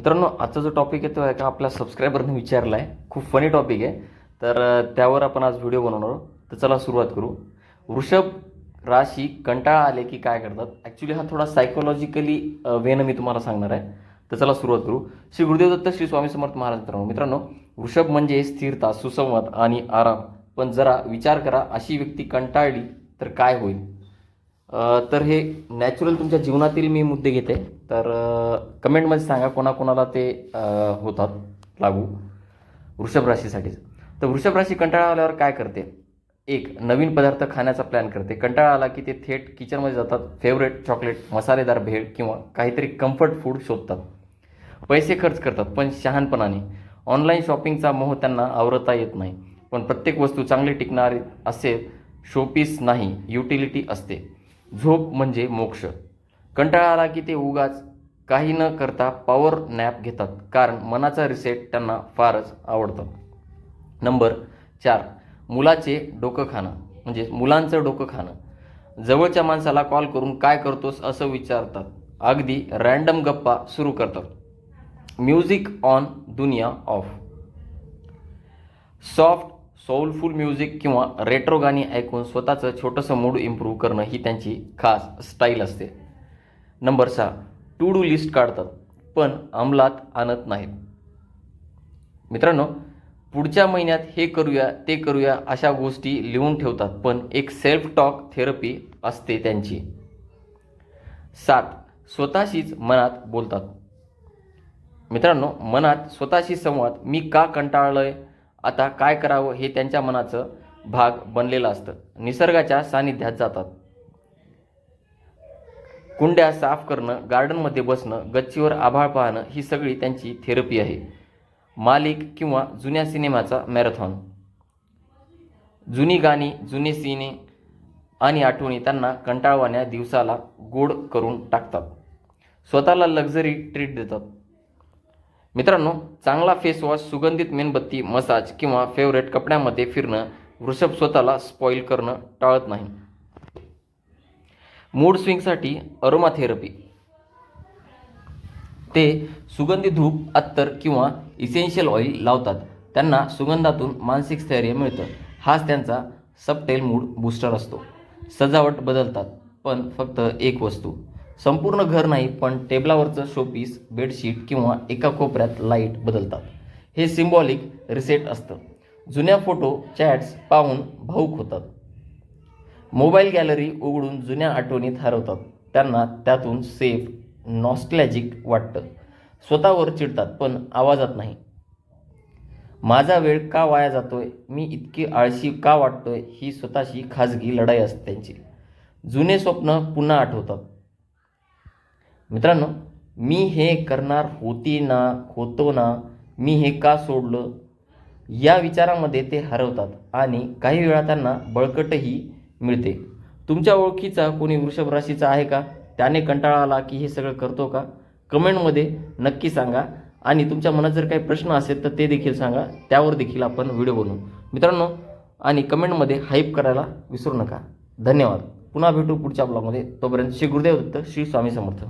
मित्रांनो आजचा जो टॉपिक आहे तो आहे का आपल्या सबस्क्रायबरने विचारला आहे खूप फनी टॉपिक आहे. तर त्यावर आपण आज व्हिडिओ बनवणार आहोत. तर चला सुरुवात करू. वृषभ राशी कंटाळा आले की काय करतात? ॲक्च्युली हा थोडा सायकोलॉजिकली वेनं मी तुम्हाला सांगणार आहे. तर चला सुरुवात करू. श्री गुरुदेव दत्त श्री स्वामी समर्थ महाराज मित्रांनो मित्रांनो वृषभ म्हणजे स्थिरता सुसंवाद आणि आराम. पण जरा विचार करा अशी व्यक्ती कंटाळली तर काय होईल? तर हे नॅचरल तुमच्या जीवनातील मी मुद्दे घेते. तर कमेंटमध्ये सांगा कोणाकोणाला ते होतात लागू. वृषभ राशीसाठीच. तर वृषभ राशी कंटाळा आल्यावर काय करते? एक नवीन पदार्थ खाण्याचा प्लॅन करते. कंटाळा आला की ते थेट किचनमध्ये जातात. फेवरेट चॉकलेट मसालेदार भेळ किंवा काहीतरी कम्फर्ट फूड शोधतात. पैसे खर्च करतात पण शहाणपणाने. ऑनलाईन शॉपिंगचा मोह त्यांना आवरता येत नाही. पण प्रत्येक वस्तू चांगली टिकणारी असेल शोपीस नाही युटिलिटी असते. झोप म्हणजे मोक्ष. कंटाळा आला की ते उगाच काही न करता पॉवर नॅप घेतात कारण मनाचा रिसेट त्यांना फारच आवडतं. नंबर चार मुलाचे डोकं खाणं म्हणजे मुलांचं डोकं खाणं. जवळच्या माणसाला कॉल करून काय करतोस? असं विचारतात. अगदी रँडम गप्पा सुरू करतात. म्युझिक ऑन दुनिया ऑफ सॉफ्ट सोलफुल म्युझिक किंवा रेट्रो गाणी ऐकून स्वतःचं छोटंसं मूड इम्प्रूव्ह करणं ही त्यांची खास स्टाईल असते. नंबर सहा टू डू लिस्ट काढतात पण अंमलात आणत नाहीत. मित्रांनो पुढच्या महिन्यात हे करूया ते करूया अशा गोष्टी लिहून ठेवतात पण एक सेल्फ टॉक थेरपी असते त्यांची. सात स्वतःशीच मनात बोलतात. मित्रांनो मनात स्वतःशी संवाद मी का कंटाळलं आहे आता काय करावं हे त्यांच्या मनाचं भाग बनलेलं असतं. निसर्गाच्या सानिध्यात जातात. कुंड्या साफ करणं गार्डनमध्ये बसणं गच्चीवर आभाळ पाहणं ही सगळी त्यांची थेरपी आहे. मालिक किंवा जुन्या सिनेमाचा मॅरेथॉन जुनी गाणी जुने सिने आणि आठवणी त्यांना कंटाळवाण्या दिवसाला गोड करून टाकतात. स्वतःला लक्झरी ट्रीट देतात. मित्रांनो चांगला फेस वॉश सुगंधित मेणबत्ती मसाज किंवा फेवरेट कपड्यामध्ये फिरणं वृषभ स्वतःला स्पॉईल करणं टाळत नाही. मूड स्विंगसाठी अरोमा थेरपी ते सुगंधी धूप अत्तर किंवा इसेन्शियल ऑइल लावतात. त्यांना सुगंधातून मानसिक स्थैर्य मिळतं. हाच त्यांचा सबटेल मूड बूस्टर असतो. सजावट बदलतात पण फक्त एक वस्तू. संपूर्ण घर नाही पण टेबलावरचं शोपीस बेडशीट किंवा एका कोपऱ्यात लाइट बदलतात. हे सिम्बॉलिक रिसेट असतं. जुन्या फोटो चॅट्स पाहून भाऊक होतात. मोबाईल गॅलरी उघडून जुन्या आठवणीत हरवतात. त्यांना त्यातून सेफ नॉस्टलॅजिक वाटतं. स्वतःवर चिडतात पण आवाजात नाही. माझा वेळ का वाया जातोय? मी इतकी आळशी का वाटतोय? ही स्वतःशी खाजगी लढाई असते त्यांची. जुने स्वप्न पुन्हा आठवतात. मित्रांनो मी हे करणार होती ना होतो ना मी हे का सोडलं? या विचारामध्ये ते हरवतात आणि काही वेळा त्यांना बळकटही मिळते. तुमच्या ओळखीचा कोणी वृषभ राशीचा आहे का? त्याने कंटाळा आला की हे सगळं करतो का? कमेंटमध्ये नक्की सांगा आणि तुमच्या मनात जर काही प्रश्न असेल तर ते देखील सांगा. त्यावर देखील आपण व्हिडिओ बनवू. मित्रांनो आणि कमेंटमध्ये हाईप करायला विसरू नका. धन्यवाद. पुन्हा भेटू पुढच्या ब्लॉगमध्ये तोपर्यंत श्री गुरुदेव दत्त श्री स्वामी समर्थ.